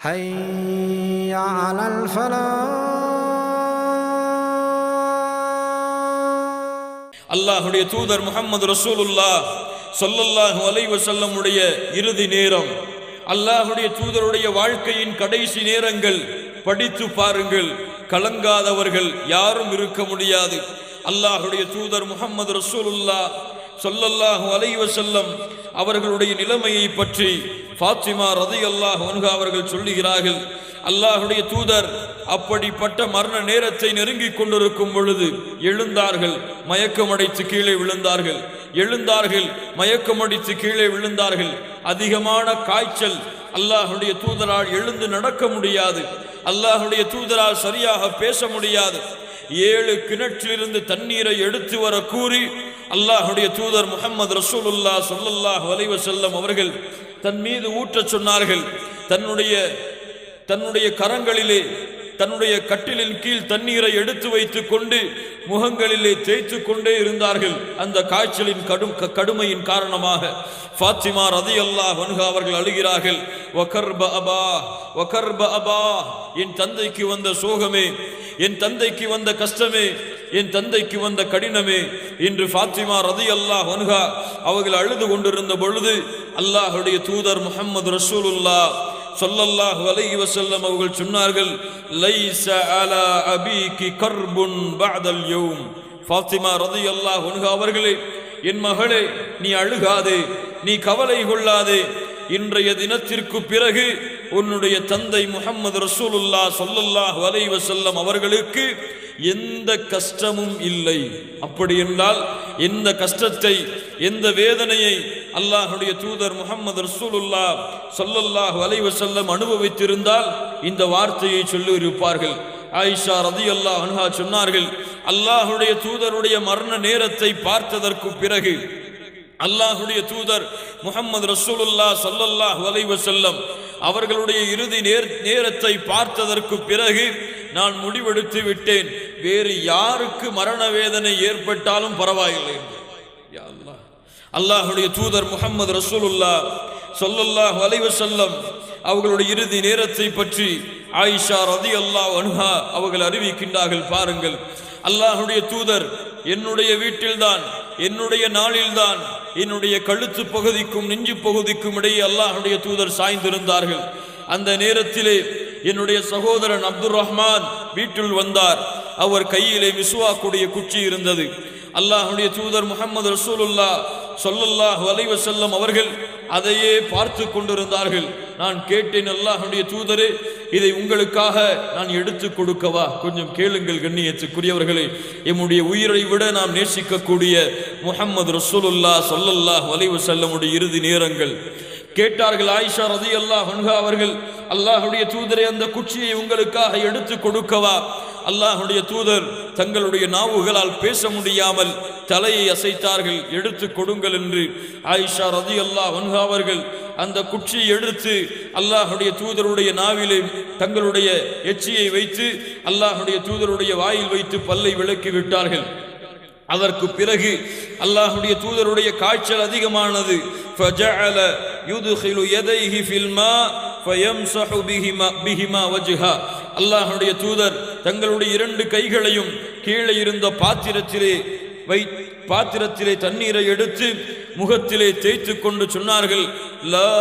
حي على الفلاح அல்லாஹுடைய தூதர் முகமது ரசூலுல்லா சொல்லல்லாஹு அலைஹி வஸல்லமுடைய இறுதி நேரம் அல்லாஹுடைய தூதருடைய வாழ்க்கையின் கடைசி நேரங்கள் படித்து பாருங்கள் கலங்காதவர்கள் யாரும் இருக்க முடியாது அல்லாஹுடைய தூதர் முகமது ரசூலுல்லா சொல்லல்லாஹு அலைஹி வஸல்லம் அவர்களுடைய நிலைமையை பற்றி ஃபாத்திமா ரதியல்லாஹு அன்ஹா அவர்கள் சொல்லுகிறார்கள் அல்லாஹுடைய தூதர் அப்படிப்பட்ட மரண நேரத்தை நெருங்கிக் கொண்டிருக்கும் பொழுது எழுந்தார்கள் மயக்கமடைத்து கீழே விழுந்தார்கள். எழுந்தார்கள் மயக்கமடித்து கீழே விழுந்தார்கள். அதிகமான காய்ச்சல் அல்லாஹுடைய தூதரால் எழுந்து நடக்க முடியாது. அல்லாஹுடைய தூதரால் சரியாக பேச முடியாது. ஏழு கிணற்றிலிருந்து தண்ணீரை எடுத்து வர கூறி அல்லாஹுடைய தூதர் முகமது ரசூலுல்லா சொல்லல்லாஹ் வலைவ செல்லம் அவர்கள் தன் மீது ஊற்றச் சொன்னார்கள். தன்னுடைய தன்னுடைய கரங்களிலே தன்னுடைய கட்டிலின் கீழ் தண்ணீரை எடுத்து வைத்துக் கொண்டு முகங்களிலே தேய்த்து கொண்டே இருந்தார்கள். அந்த காய்ச்சலின் கடும் க- கடுமையின் காரணமாக ஃபாத்திமா ரதி அல்லாஹ் வன்ஹா அவர்கள் அழுகிறார்கள். வகர்ப அபா வகர்ப அபா என் தந்தைக்கு வந்த சோகமே என் தந்தைக்கு வந்த கஷ்டமே என் தந்தைக்கு வந்த கடினமே. இன்று ஃபாத்திமா ரதி அல்லாஹ் வன்ஹா அவர்கள் அழுது கொண்டிருந்த பொழுது அல்லாஹுடைய தூதர் முகமது ரசூலுல்லா சொல்லல்லாஹு அலைஹி வசல்லம் அவர்கள் சொன்னார்கள் லைஸ அலா அபீகி கர்புன் பஅதல் யௌம். ஃபாத்திமா ரலியல்லாஹு அன்ஹா அவர்களே என் மகளே நீ அழுகாதே நீ கவலை கொள்ளாதே. இன்றைய தினத்திற்கு பிறகு உன்னுடைய தந்தை முகமது ரசூலுல்லா சொல்லல்லாஹ் வலைவசல்லம் அவர்களுக்கு எந்த கஷ்டமும் இல்லை. அப்படி என்றால் எந்த கஷ்டத்தை எந்த வேதனையை அல்லாஹுடைய தூதர் முகமது ரசூலுல்லா சொல்லல்லாஹ் வலைவ செல்லம் அனுபவித்திருந்தால் இந்த வார்த்தையை சொல்லியிருப்பார்கள். ஆயிஷா ரதி அல்லாஹ் அன்ஹா சொன்னார்கள் அல்லாஹுடைய தூதருடைய மரண நேரத்தை பார்த்ததற்கு பிறகு அல்லாஹுடைய தூதர் முகமது ரசூலுல்லா சொல்லல்லாஹ் வலைவ செல்லம் அவர்களுடைய இறுதி நேர் நேரத்தை பார்த்ததற்கு பிறகு நான் முடிவெடுத்து விட்டேன். வேறு யாருக்கு மரண வேதனை ஏற்பட்டாலும் பரவாயில்லை யா அல்லாஹுடைய தூதர் முகமது ரசூலுல்லா சொல்லல்லாஹ் அலைஹி செல்லம் அவர்களுடைய இறுதி நேரத்தை பற்றி ஆயிஷா ரதி அல்லாஹ் அனுஹா அவர்கள் அறிவிக்கின்றார்கள் பாருங்கள். அல்லாஹுடைய தூதர் என்னுடைய வீட்டில்தான் என்னுடைய நாளில்தான் என்னுடைய கழுத்து பகுதிக்கும் நெஞ்சு பகுதிக்கும் இடையே அல்லாஹுடைய தூதர் சாய்ந்திருந்தார்கள். அந்த நேரத்திலே என்னுடைய சகோதரன் அப்துர் ரஹ்மான் வீட்டில் வந்தார். அவர் கையிலே மிசுவாக்குடைய குச்சி இருந்தது. அல்லாஹுடைய தூதர் முகமது ரசூலுல்லா சொல்லல்லாஹ் வலைவ செல்லம் அவர்கள் அதையே பார்த்து கொண்டிருந்தார்கள். நான் கேட்டேன் அல்லாஹுடைய தூதரே இதை உங்களுக்காக நான் எடுத்து கொடுக்கவா? கொஞ்சம் கேளுங்கள் கண்ணியத்துக்குரியவர்களே. எம்முடைய உயிரை விட நாம் நேசிக்கக்கூடிய முகமது ரசூலுல்லா சொல்லல்லாஹ் அலைஹி செல்லமுடைய இறுதி நேரங்கள். கேட்டார்கள் ஆயிஷா ரதி அல்லாஹ் அவர்கள் அல்லாஹுடைய தூதரை அந்த குச்சியை உங்களுக்காக எடுத்து கொடுக்கவா? அல்லாஹுடைய தூதர் தங்களுடைய நாவுகளால் பேச முடியாமல் தலையை அசைத்தார்கள் எடுத்து கொடுங்கள் என்று ஆயிஷா ரதி அல்லாஹ் அவர்கள் அந்த குச்சியை எடுத்து அல்லாஹுடைய தூதருடைய நாவிலே தங்களுடைய எச்சியை வைத்து அல்லாஹுடைய தூதருடைய வாயில் வைத்து பல்லை விளக்கி விட்டார்கள். அதற்கு பிறகு அல்லாஹுடைய தூதருடைய காய்ச்சல் அதிகமானது. அல்லாஹனுடைய தூதர் தங்களுடைய இரண்டு கைகளையும் கீழே இருந்த பாத்திரத்திலே வை பாத்திரத்திலே தண்ணீரை எடுத்து முகத்திலே தேய்த்து கொண்டு சொன்னார்கள் லா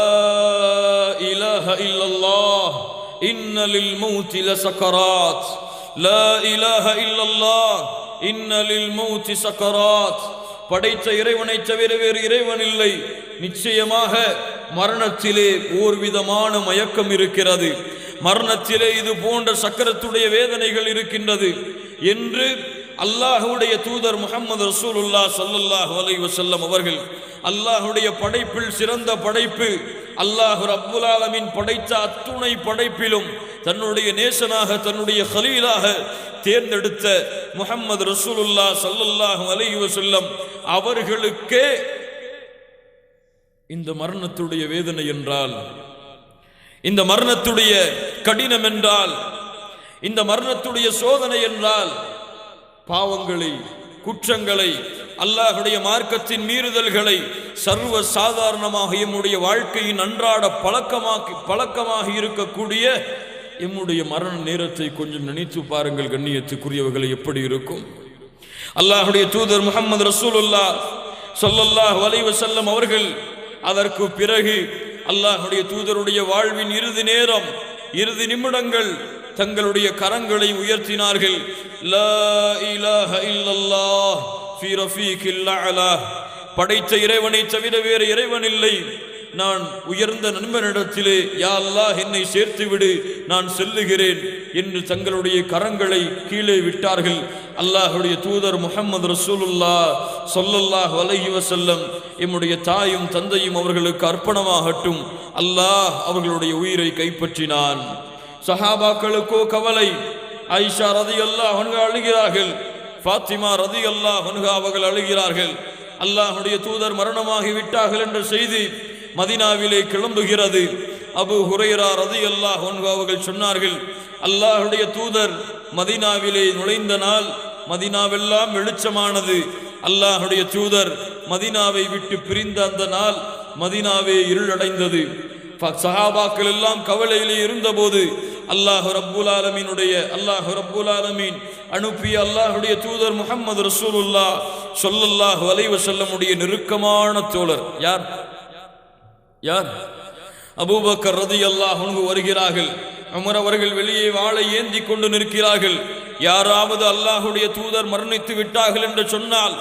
இலஹ இல்லல்லாஹ் இன்னலில் மௌத்தி லசகராத். லா இலஹ இல்லல்லாஹ் இன்னலில் மௌத்தி சகராத். படைத்த இறைவனை தவிர வேறு இறைவன் இல்லை. நிச்சயமாக மரணத்திலே ஓர் விதமான மயக்கம் இருக்கிறது. மரணத்திலே இது போன்ற சக்கரத்துடைய வேதனைகள் இருக்கின்றது. என்று அல்லாஹுடைய தூதர் முகமது ரசூலுல்லா ஸல்லல்லாஹு அலை வசல்லம் அவர்கள் அல்லாஹுடைய படைப்பில் சிறந்த படைப்பு அல்லாஹ் அப்புலாலமின் படைத்த அத்துணை படைப்பிலும் தன்னுடைய நேசனாக தன்னுடைய ஹலீலாக தேர்ந்தெடுத்த முகமது ரசூலுல்லா ஸல்லல்லாஹு அலை வசல்லம் அவர்களுக்கே இந்த மரணத்துடைய வேதனை என்றால் இந்த மரணத்துடைய கடினம் என்றால் இந்த மரணத்துடைய சோதனை என்றால் பாவங்களை குற்றங்களை அல்லாஹுடைய மார்க்கத்தின் மீறுதல்களை சர்வ சாதாரணமாக எம்முடைய வாழ்க்கையின் அன்றாட பழக்கமாக்கி பழக்கமாக இருக்கக்கூடிய எம்முடைய மரண நேரத்தை கொஞ்சம் நினைத்து பாருங்கள் கண்ணியத்துக்குரியவர்களை எப்படி இருக்கும். அல்லாஹுடைய தூதர் முகமது ரசூலுல்லா சொல்லல்லாஹ் வலைவசல்லம் அவர்கள் அதற்கு பிறகு அல்லாஹுடைய தூதருடைய வாழ்வின் இறுதி நேரம் இறுதி நிமிடங்கள் தங்களுடைய கரங்களை உயர்த்தினார்கள். அலா. படைத்த இறைவனை தவிர வேறு இறைவன் இல்லை. நான் உயர்ந்த நண்பனிடத்திலே யா அல்லாஹ் என்னை சேர்த்து விடு நான் செல்லுகிறேன் என்று தங்களுடைய கரங்களை கீழே விட்டார்கள். அல்லாஹுடைய தூதர் முகமது ரசூலுல்லா சொல்லல்லாஹ் வலகி வசல்லம் எம்முடைய தாயும் தந்தையும் அவர்களுக்கு அர்ப்பணமாகட்டும். அல்லாஹ் அவர்களுடைய உயிரை கைப்பற்றினான். சஹாபாக்களுக்கோ கவலை. ஐஷா ரதி அல்லாஹ் அழுகிறார்கள். ஃபாத்திமா ரதி அல்லாஹ் அவர்கள் அழுகிறார்கள். அல்லாஹுடைய தூதர் மரணமாகி விட்டார்கள் என்ற செய்தி மதினாவிலே கிளம்புகிறது. அபு ஹுரைரா ரதி அல்லாஹ் அவர்கள் சொன்னார்கள் அல்லாஹுடைய தூதர் மதினாவிலே நுழைந்த நாள் மதினாவெல்லாம் வெளிச்சமானது. அல்லாஹுடைய தூதர் மதினாவை விட்டு பிரிந்த அந்த நாள் மதினாவே இருளடைந்தது. சஹாபாக்கள் எல்லாம் கவலையிலே இருந்தபோது அல்லாஹ் ரப்புல் ஆலமீனுடைய அல்லாஹ் ரப்புல் ஆலமீன் அனுப்பிய அல்லாஹுடைய தூதர் முகமது ரசூலுல்லா சொல்லல்லாஹு அலைஹி செல்லமுடைய நெருக்கமான தோழர். யார்? யார்? அபூபக்கர் ரதி அல்லாஹ் வருகிறார்கள். அமர் அவர்கள் வெளியே வாளை ஏந்தி கொண்டு நிற்கிறார்கள். யாராவது அல்லாஹுடைய தூதர் மரணித்து விட்டார்கள் என்று சொன்னால்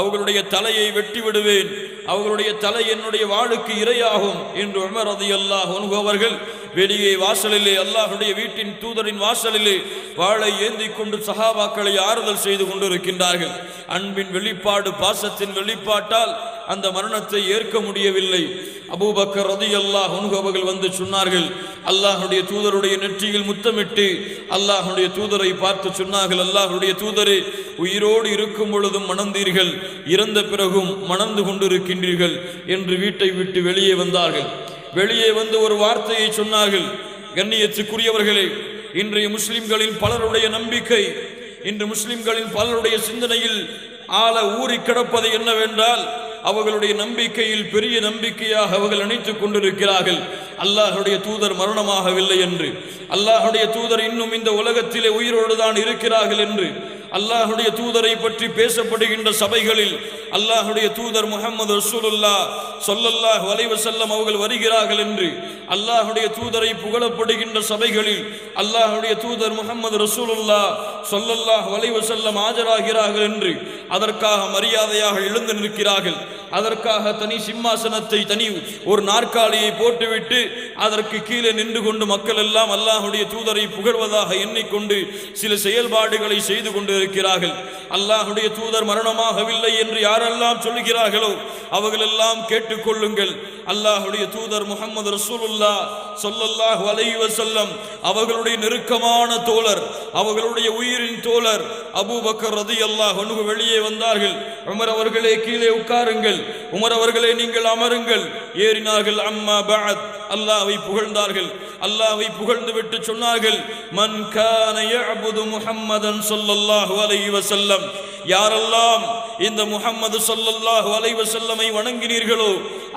அவர்களுடைய தலையை வெட்டி விடுவேன். அவர்களுடைய தலை என்னுடைய வாளுக்கு இரையாகும் என்று உமர் ரதி அல்லாஹ் அவர்கள் வெளியே வாசலிலே அல்லாஹுடைய வீட்டின் தூதரின் வாசலிலே வாளை ஏந்தி கொண்டு சஹாபாக்களை ஆறுதல் செய்து கொண்டிருக்கின்றார்கள். அன்பின் வெளிப்பாடு பாசத்தின் வெளிப்பாட்டால் அந்த மரணத்தை ஏற்க முடியவில்லை. அபூபக்கர் ரதி அல்லாஹ் அவர்கள் வந்து சொன்னார்கள் அல்லாஹுடைய தூதருடைய நெற்றியில் முத்தமிட்டு அல்லாஹுடைய தூதரை பார்த்து சொன்னார்கள் அல்லாஹுடைய தூதரே உயிரோடு இருக்கும் பொழுதும் மணந்தீர்கள் இறந்த பிறகும் மணந்து கொண்டிருக்கின்றீர்கள் என்று வீட்டை விட்டு வெளியே வந்தார்கள். வெளியே வந்து ஒரு வார்த்தையை சொன்னார்கள் கண்ணியத்துக்குரியவர்களே இன்றைய முஸ்லிம்களின் பலருடைய நம்பிக்கை இன்று முஸ்லிம்களின் பலருடைய சிந்தனையில் ஆள ஊறி கிடப்பது என்னவென்றால் அவர்களுடைய நம்பிக்கையில் பெரிய நம்பிக்கையாக அவர்கள் நினைத்துக் கொண்டிருக்கிறார்கள். அல்லாஹுடைய தூதர் மரணமாகவில்லை என்று. அல்லாஹுடைய தூதர் இன்னும் இந்த உலகத்திலே உயிரோடு தான் இருக்கிறார்கள் என்று. அல்லாஹுடைய தூதரை பற்றி பேசப்படுகின்ற சபைகளில் அல்லாஹுடைய தூதர் முகமது ரசூலுல்லா சொல்லல்லாஹ் வலைவசல்லம் அவர்கள் வருகிறார்கள் என்று அல்லாஹுடைய தூதரை புகழப்படுகின்ற சபைகளில் அல்லாஹுடைய தூதர் முகமது ரசூலுல்லா சொல்லல்லாஹ் வலைவசல்லம் ஆஜராகிறார்கள் என்று அதற்காக மரியாதையாக எழுந்து நிற்கிறார்கள். அதற்காக தனி சிம்மாசனத்தை தனி ஒரு நாற்காலியை போட்டுவிட்டு அதற்கு கீழே நின்று கொண்டு மக்கள் எல்லாம் அல்லாஹுடைய தூதரை புகழ்வதாக எண்ணிக்கொண்டு சில செயல்பாடுகளை செய்து கொண்டு இருக்கிறார்கள் அல்லாஹுடைய தூதர் மரணமாகவில்லை என்று யாரெல்லாம் சொல்லுகிறார்களோ அவர்களெல்லாம் கேட்டுக்கொள்ளுங்கள். அல்லாஹுடைய தூதர் முகமது ரசூலுல்லா சொல்லல்லாஹு அலைஹி செல்லம் அவர்களுடைய நெருக்கமான தோழர் அவர்களுடைய உயிரின் தோழர் அபூபக்கர் ரதியல்லாஹு ஒன்று வெளியே வந்தார்கள். உமர் அவர்களே கீழே உட்காருங்கள். உமர் அவர்களே நீங்கள் அமருங்கள். ஏறினார்கள். அம்மா பஅத் அல்லாஹ்வை புகழ்ந்தார்கள். அல்லாவை புகழ்ந்து விட்டு சொன்னார்கள் மன் கான முஹம்மதன் ஸல்லல்லாஹு அலைஹி வஸல்லம். யாரெல்லாம் இந்த முஹம்மது சொல்லல்லாஹு அலைஹி செல்லமை வணங்கினீர்களோ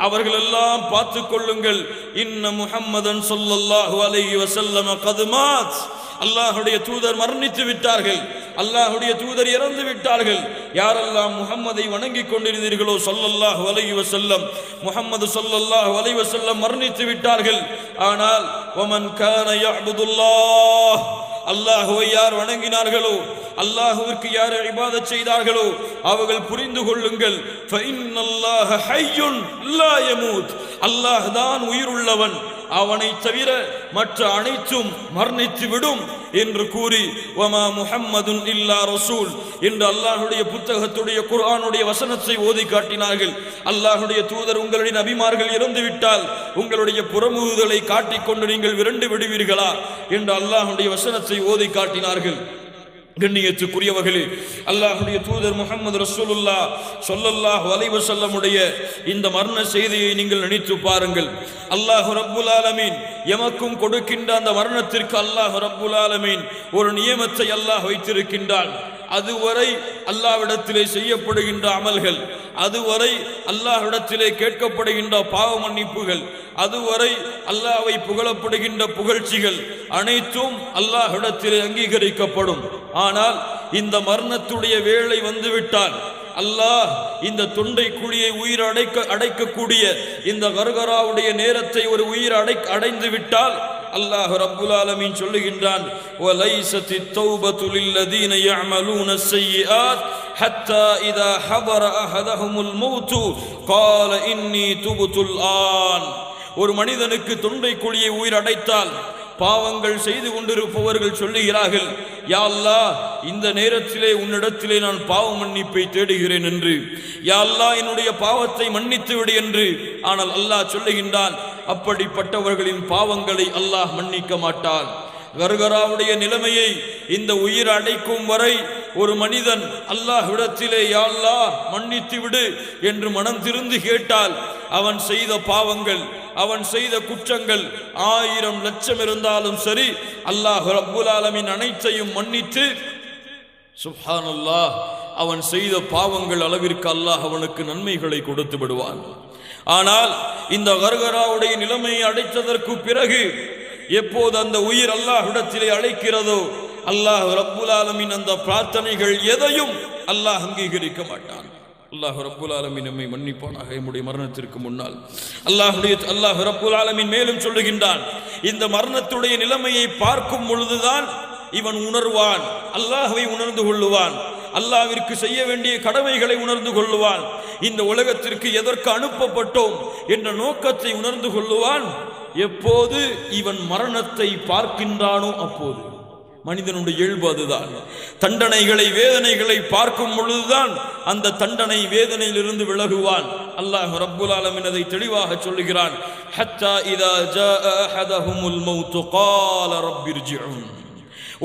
அவர்கள் எல்லாம் பார்த்து கொள்ளுங்கள் இன்ன முகம்மதன் சொல்லல்லாஹு அலைஹி வஸல்லம் கதுமாத் அல்லாஹுடைய தூதர் மரணித்து விட்டார்கள். அல்லாஹுடைய தூதர் இறந்து விட்டார்கள். யாரெல்லாம் முகம்மதை வணங்கிக் கொண்டிருந்தீர்களோ சொல்லல்லாஹ் வலைவ செல்லம் முகம்மது சொல்லல்லாஹ் வலைவ செல்லம் மரணித்து விட்டார்கள். ஆனால் ஒமன் கான அபுதுல்லாஹ் அல்லாஹுவை யார் வணங்கினார்களோ அல்லாஹுவிற்கு யார் இபாதத் செய்தார்களோ அவர்கள் புரிந்து கொள்ளுங்கள். யமூத் அல்லாஹ் தான் உயிருள்ளவன். அவனை தவிர மற்ற அனைத்தும் மரணித்து விடும் என்று கூறி வமா முஹம்மதுன் இல்லா ரசூல் என்று அல்லாஹுடைய புத்தகத்துடைய குர்ஆனுடைய வசனத்தை ஓதி காட்டினார்கள். அல்லாஹுடைய தூதர் உங்களுடைய நபிமார்கள் இறந்துவிட்டால் உங்களுடைய புறமுகுதலை காட்டிக்கொண்டு நீங்கள் விரண்டு விடுவீர்களா? என்று அல்லாஹுடைய வசனத்தை ஓதி காட்டினார்கள். கண்ணியத்துக்குரியவர்களே அல்லாஹுடைய தூதர் முகமது ரசூலுல்லா சொல்லல்லாஹ் வலைவு செல்லமுடைய இந்த மரண செய்தியை நீங்கள் நினைத்து பாருங்கள். அல்லாஹ் ரப்புல் ஆலமீன் எமக்கும் கொடுக்கின்ற அந்த மரணத்திற்கு அல்லாஹ் ரப்புல் ஆலமீன் ஒரு நியமத்தை அல்லாஹ் வைத்திருக்கின்றான். அதுவரை அல்லாவிடத்திலே செய்யப்படுகின்ற அமல்கள் அதுவரை அல்லாஹ்விடத்திலே கேட்கப்படுகின்ற பாவ மன்னிப்புகள் அதுவரை அல்லாவை புகழப்படுகின்ற புகழ்ச்சிகள் அனைத்தும் அல்லாஹ்விடத்திலே அங்கீகரிக்கப்படும். ஆனால் இந்த மரணத்துடைய வேலை வந்துவிட்டால் அல்லாஹ் இந்த தொண்டை குழியை உயிர் அடைக்க அடைக்கக்கூடிய இந்த கர்கராவுடைய நேரத்தை ஒரு உயிர் அடை அடைந்து விட்டால் அல்லாஹ் ரப்புல் ஆலமீன் சொல்லுகின்றான் وَلَيْسَتِ التَّوْبَةُ لِلَّذِينَ يَعْمَلُونَ السَّيِّئَاتِ حَتَّى إِذَا حَضَرَ أَحَدَهُمُ الْمَوْتُ قَالَ إِنِّي تُبْتُ الْآنَ ஒரு மனிதனுக்கு தொண்டை குழியை உயிர் அடைத்தால் பாவங்கள் செய்து கொண்டிருப்பவர்கள் சொல்லுகிறார்கள் யா இந்த நேரத்திலே உன்னிடத்திலே நான் பாவ மன்னிப்பை தேடுகிறேன் என்று. யா அல்லாஹ் என்னுடைய பாவத்தை மன்னித்து விடு என்று. ஆனால் அல்லாஹ் சொல்லுகின்றான் அப்படிப்பட்டவர்களின் பாவங்களை அல்லாஹ் மன்னிக்க மாட்டான். கர்கராவுடைய நிலைமையை இந்த உயிர் அடைக்கும் வரை ஒரு மனிதன் அல்லாஹ்விடத்திலே யா அல்லாஹ் மன்னித்து விடு என்று மனம் திருந்து கேட்டால் அவன் செய்த பாவங்கள் அவன் செய்த குற்றங்கள் ஆயிரம் லட்சம் இருந்தாலும் சரி அல்லாஹ் ரப்புல் ஆலமின் அனைத்தையும் மன்னித்து சுப்ஹானல்லாஹ் அவன் செய்த பாவங்கள் அளவிற்கு அல்லாஹ் அவனுக்கு நன்மைகளை கொடுத்து விடுவான். ஆனால் இந்த கர்கராவுடைய நிலைமையை அடைத்ததற்கு பிறகு எப்போது அந்த உயிர் அல்லாஹ்விடத்திலே அழைக்கிறதோ அல்லாஹ் ரப்புல் ஆலமின் அந்த பிரார்த்தனைகள் எதையும் அல்லாஹ் அங்கீகரிக்க மாட்டான். அல்லாஹ் ரப்புல் ஆலமின் நம்மை மன்னிப்பானாக. என்னுடைய மரணத்திற்கு முன்னால் அல்லாஹுடைய அல்லாஹ் ரப்புல் ஆலமின் மேலும் சொல்லுகின்றான் இந்த மரணத்துடைய நிலைமையை பார்க்கும் பொழுதுதான் இவன் உணர்வான் அல்லாஹவை உணர்ந்து கொள்ளுவான் அல்லாவிற்கு செய்ய வேண்டிய கடமைகளை உணர்ந்து கொள்ளுவான் இந்த உலகத்திற்கு எதற்கு அனுப்பப்பட்டோம் என்ற நோக்கத்தை உணர்ந்து கொள்ளுவான் எப்போது இவன் மரணத்தை பார்க்கின்றானோ அப்போது. மனிதனுடைய இயல்பு அதுதான். தண்டனைகளை வேதனைகளை பார்க்கும் பொழுதுதான் அந்த தண்டனை வேதனையிலிருந்து விலகுவான். அல்லாஹ் ரப்புல் ஆலமின் அதை தெளிவாக சொல்லுகிறான்.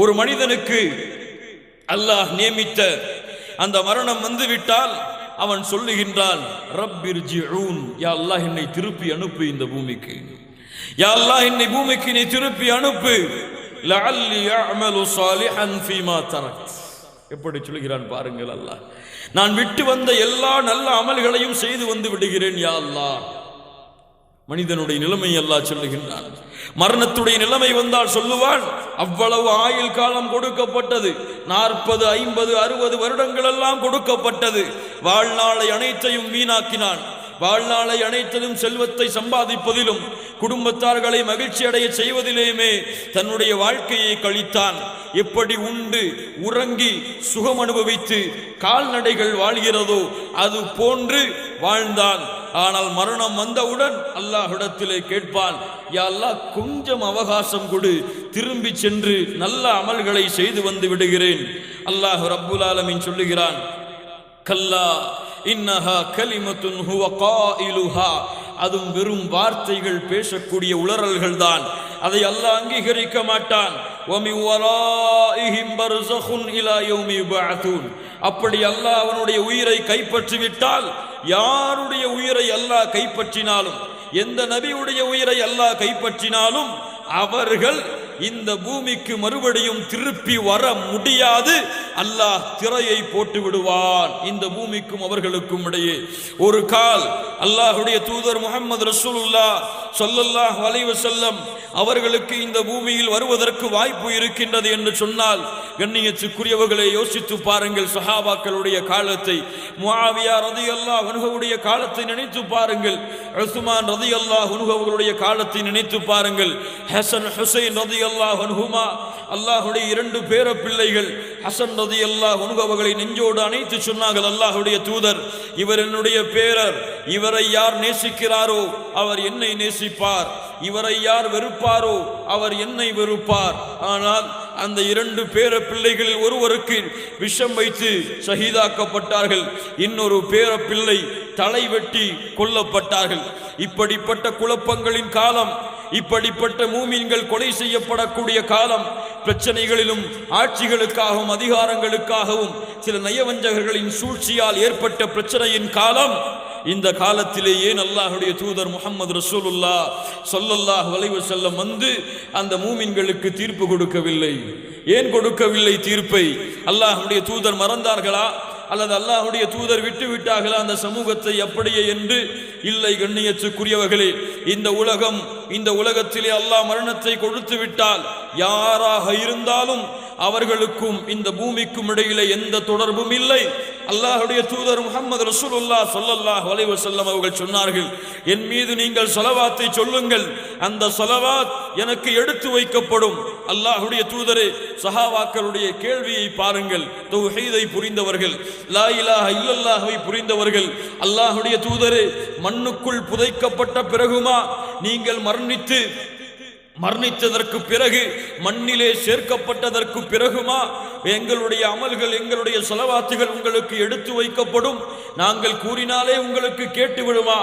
ஒரு மனிதனுக்கு அல்லாஹ் நியமித்த அந்த மரணம் வந்துவிட்டால் அவன் சொல்லுகின்றான் ரப்பிர் ஜிழூன் யா அல்லாஹ் என்னை திருப்பி அனுப்பு இந்த பூமிக்கு. யா அல்லாஹ் என்னை பூமிக்கு நீ திருப்பி அனுப்பு. லஅல்லி அமலு சாலிஹன் ஃபீமா தரக்த் எப்படி சொல்கிறான் பாருங்கள் அல்லாஹ். நான் விட்டு வந்த எல்லா நல்ல அமல்களையும் செய்து வந்து விடுகிறேன் யா அல்லாஹ். மனிதனுடைய நிலைமை அல்லாஹ் சொல்லுகின்றான். மரணத்துடைய நிலைமை வந்தால் சொல்லுவான் அவ்வளவு ஆயுள் காலம் கொடுக்கப்பட்டது நாற்பது ஐம்பது அறுபது வருடங்கள் எல்லாம் கொடுக்கப்பட்டது. வாழ்நாளை அனைத்தையும் வீணாக்கினான். வாழ்நாளை அனைத்ததும் செல்வத்தை சம்பாதிப்பதிலும் குடும்பத்தார்களை மகிழ்ச்சி அடைய செய்வதிலேயுமே தன்னுடைய வாழ்க்கையை கழித்தான். எப்படி உண்டு உறங்கி சுகம் அனுபவித்து கால்நடைகள் வாழ்கிறதோ அது போன்று வாழ்ந்தான். ஆனால் மரணம் வந்தவுடன் அல்லாஹிடத்திலே கேட்பான் யாழ்லா அல்லாஹ் கொஞ்சம் அவகாசம் கொடு திரும்பி சென்று நல்ல அமல்களை செய்து வந்து விடுகிறேன். அல்லாஹ் ரப்புல் ஆலமின் சொல்லுகிறான் கல்லா இன்னஹா கலிமத்துன் ஹுவ காயிலுஹா. அதுவும் வெறும் வார்த்தைகள் பேசக்கூடிய உளறல்கள் தான் அதை அல்லாஹ் அங்கீகரிக்க மாட்டான். அப்படி அல்லாஹ் அவனுடைய உயிரை கைப்பற்றி விட்டால் யாருடைய உயிரை அல்லாஹ் கைப்பற்றினாலும் எந்த நபியுடைய உயிரை அல்லாஹ் கைப்பற்றினாலும் அவர்கள் இந்த பூமிக்கு மறுபடியும் திருப்பி வர முடியாது. அல்லாஹ் திரையை போட்டு விடுவான். இந்த பூமிக்கும் அவர்களுக்கும் இடையே. ஒரு கால் அல்லாஹுடைய தூதர் முகமது ரசூலுல்லா சொல்லல்லாஹ் வலைவு செல்லம் அவர்களுக்கு இந்த பூமியில் வருவதற்கு வாய்ப்பு இருக்கின்றது என்று சொன்னால் கண்ணியத்துக்குரியவர்களை யோசித்து பாருங்கள். சஹாபாக்களுடைய காலத்தை முவாவியா ரதி அல்லாஹ் அனுகவுடைய காலத்தை நினைத்து பாருங்கள். ரசுமான் ரதி அல்லாஹ் அனுகவுடைய காலத்தை நினைத்து பாருங்கள். ஹசன் ஹுசைன் ரதி அல்லாஹ் அல்லாஹுடைய இரண்டு பேர பிள்ளைகள் ஹசன் ரதி அல்லாஹ் அவர்களை நெஞ்சோடு அணைத்து சொன்னார்கள் அல்லாஹுடைய தூதர் இவர் என்னுடைய பேரர் இவரை யார் நேசிக்கிறாரோ அவர் என்னை நேசிப்பார். இவரை யார் வெறுப்பாரோ அவர் என்னை வெறுப்பார். ஆனால் அந்த இரண்டு பேர பிள்ளைகளில் ஒருவருக்கு விஷம் வைத்து சகிதாக்கப்பட்டார்கள் இன்னொரு பேர பிள்ளை தலை வெட்டி கொல்லப்பட்டார்கள். இப்படிப்பட்ட குழப்பங்களின் காலம் இப்படிப்பட்ட மூமீன்கள் கொலை செய்யப்படக்கூடிய காலம் பிரச்சனைகளிலும் ஆட்சிகளுக்காகவும் அதிகாரங்களுக்காகவும் சில நயவஞ்சகர்களின் சூழ்ச்சியால் ஏற்பட்ட பிரச்சனையின் காலம் இந்த காலத்திலே ஏன் அல்லாஹுடைய தூதர் முகமது ரசூலுல்லா சொல்லல்லாஹ் வலைவு செல்லம் வந்து அந்த மூமின்களுக்கு தீர்ப்பு கொடுக்கவில்லை. ஏன் கொடுக்கவில்லை தீர்ப்பை? அல்லாஹுடைய தூதர் மறந்தார்களா? அல்லது அல்லாஹுடைய தூதர் விட்டு விட்டார்களா அந்த சமூகத்தை அப்படியே என்று இல்லை கண்ணியத்துக்குரியவர்களே இந்த உலகம் இந்த உலகத்திலே அல்லாஹ் மரணத்தை கொடுத்து விட்டால் யாராக இருந்தாலும் அவர்களுக்கும் இந்த பூமிக்கும் இடையிலே எந்த தொடர்பும் இல்லை. அல்லாஹுடைய தூதர் முகமது ரசூலுல்லா சொல்லல்லாஹ் வலைவு செல்லம் அவர்கள் சொன்னார்கள் என் மீது நீங்கள் சொலவாத்தை சொல்லுங்கள். அந்த சொலவாத் எனக்கு எடுத்து வைக்கப்படும். அல்லாஹுடைய தூதரே சஹாவாக்களுடைய கேள்வியை பாருங்கள். தௌஹீதை புரிந்தவர்கள் லா இலாஹ இல்லல்லாஹை புரிந்தவர்கள் அல்லாஹுடைய தூதரே மண்ணுக்குள் புதைக்கப்பட்ட பிறகுமா? நீங்கள் மரணித்து மரணித்ததற்கு பிறகு மண்ணிலே சேர்க்கப்பட்டதற்கு பிறகுமா? எங்களுடைய அமல்கள் எங்களுடைய செலவாத்துகள் உங்களுக்கு எடுத்து வைக்கப்படும். நாங்கள் கூறினாலே உங்களுக்கு கேட்டு விடுமா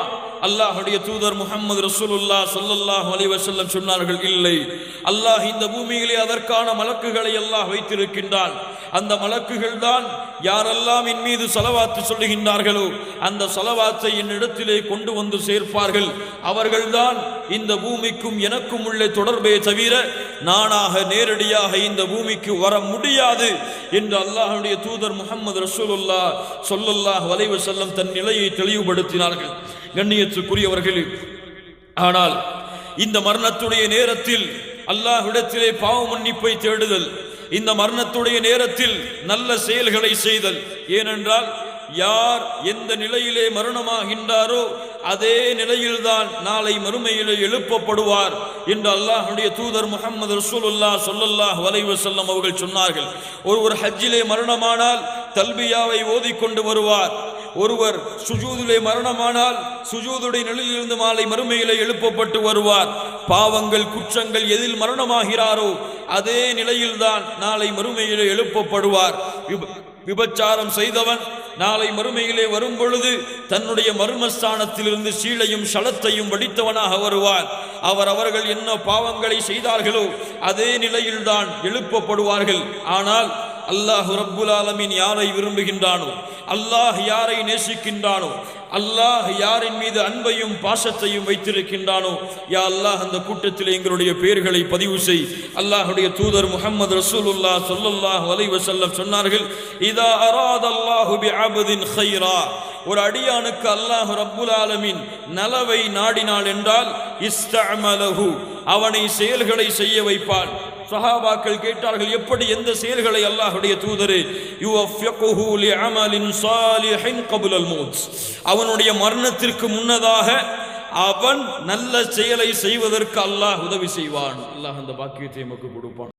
அல்லாஹுடைய தூதர் முகமது ரசூலுல்லா சொல்லல்லாஹ் அலிவசல்லம் சொன்னார்கள் இல்லை. அல்லாஹ் இந்த பூமியிலே அதற்கான மலக்குகளை எல்லாம் வைத்திருக்கின்றான். அந்த மலக்குகள் தான் யாரெல்லாம் என் மீது செலவாத்து சொல்லுகின்றார்களோ அந்த செலவாத்தை என்னிடத்திலே கொண்டு வந்து சேர்ப்பார்கள். அவர்கள்தான் இந்த பூமிக்கும் எனக்கும் உள்ள தொடர்பே தவிர நானாக நேரடியாக இந்த பூமிக்கு வர முடியாது என்று அல்லாஹனுடைய தூதர் முகமது ரசூலுல்லா சொல்லல்லாஹ் வலைவு செல்லம் தன் நிலையை தெளிவுபடுத்தினார்கள். கண்ணியத்துக்குரியவர்களே ஆனால் இந்த மரணத்துடைய நேரத்தில் அல்லாஹ்விடத்திலே பாவ மன்னிப்பை தேடுதல் இந்த மரணத்துடைய நேரத்தில் நல்ல செயல்களை செய்தல் ஏனென்றால் யார் எந்த நிலையிலே மரணமாகின்றாரோ அதே நிலையில்தான் நாளை மறுமையிலே எழுப்பப்படுவார் என்று அல்லாஹ்வுடைய தூதர் முகமது ரசூலுல்லா சொல்லல்லாஹ் வலைவு செல்லம் அவர்கள் சொன்னார்கள். ஒருவர் ஹஜ்ஜிலே மரணமானால் தல்பியாவை ஓதிக்கொண்டு வருவார். ஒருவர் சுஜூதிலே மரணமானால் சுஜூதுடைய நிலையிலிருந்து மாலை மறுமையிலே எழுப்பப்பட்டு வருவார். பாவங்கள் குற்றங்கள் எதில் மரணமாகிறாரோ அதே நிலையில்தான் நாளை மறுமையிலே எழுப்பப்படுவார். விப- விபச்சாரம் செய்தவன் நாளை மறுமையிலே வரும் பொழுது தன்னுடைய மர்மஸ்தானத்திலிருந்து சீழையும் சலத்தையும் வடித்தவனாக வருவார். அவர் அவர்கள் என்ன பாவங்களை செய்தார்களோ அதே நிலையில்தான் எழுப்பப்படுவார்கள். ஆனால் அல்லாஹ் ரப்புல் ஆலமின் யாரை விரும்புகின்றானோ அல்லாஹ் யாரை நேசிக்கின்றானோ அல்லாஹ் யாரின் மீது அன்பையும் பாசத்தையும் வைத்திருக்கின்றானோ யா அல்லாஹ் அந்த கூட்டத்தில் எங்களுடைய பெயர்களை பதிவு செய். அல்லாஹுடைய தூதர் முகமது ரசூலுல்லா சொல்லுல்லாஹ் அலைஹி வஸல்லம் சொன்னார்கள் இதா அராதல்லாஹு பிஅப்தின் ஹைரா ஒரு அடியானுக்கு அல்லாஹ் ரப்புல் ஆலமின் நலவை நாடினாள் என்றால் இஸ்தமலஹு அவனை செயல்களை செய்ய வைப்பான் சஹாபாக்கள் கேட்டார்கள் எப்படி எந்த செயல்களை அல்லாஹுடைய தூதரே அவனுடைய மரணத்திற்கு முன்னதாக அவன் நல்ல செயலை செய்வதற்கு அல்லாஹ் உதவி செய்வான். அல்லாஹ் அந்த பாக்கியத்தை நமக்கு கொடுப்பான்.